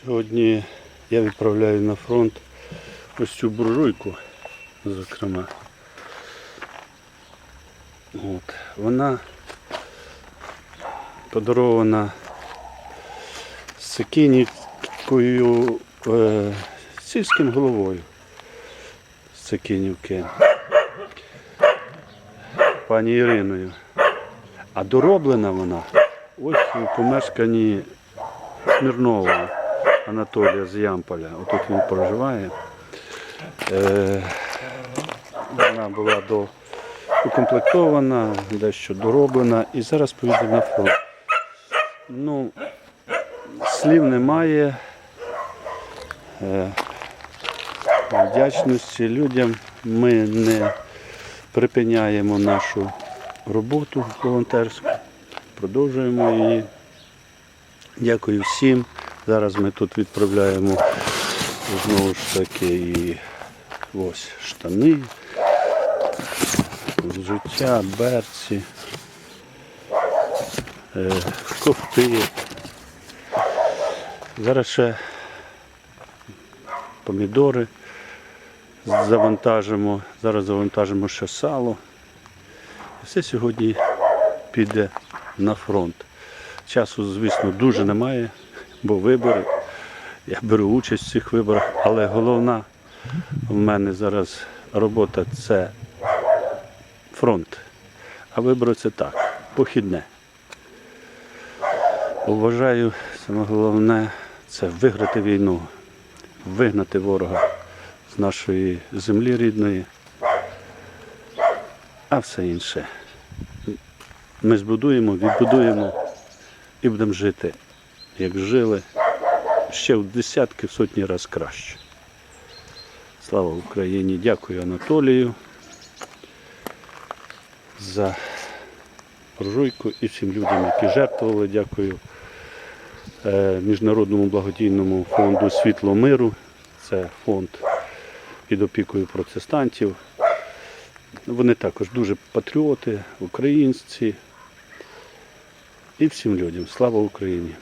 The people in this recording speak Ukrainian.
Сьогодні я відправляю на фронт ось цю буржуйку, зокрема. От. Вона подарована Сикінівкою е, сільським головою Сикінівки, пані Іриною. А дороблена вона ось у помешканні Смірнова Анатолія з Ямполя. Отут він проживає. Е, вона була до укомплектована, дещо дороблена і зараз поїде на фронт. Ну, слів немає. Е, вдячності людям. Ми не припиняємо нашу роботу волонтерську, продовжуємо її. Дякую всім. Зараз ми тут відправляємо знову ж таки і ось штани, взуття, берці, е, кофти. Зараз ще помідори завантажимо. Зараз завантажимо ще сало. Все сьогодні піде на фронт. Часу, звісно, дуже немає, бо вибори. Я беру участь в цих виборах, але головна в мене зараз робота це фронт. А вибори це так, похідне. Вважаю, саме головне це виграти війну, вигнати ворога з нашої землі рідної, а все інше. Ми збудуємо, відбудуємо і будемо жити, як жили, ще в десятки, в сотні разів краще. Слава Україні! Дякую Анатолію за буржуйку і всім людям, які жертвували. Дякую е, Міжнародному благодійному фонду Світло миру. Це фонд під опікою протестантів. Вони також дуже патріоти, українці. І всім людям. Слава Україні!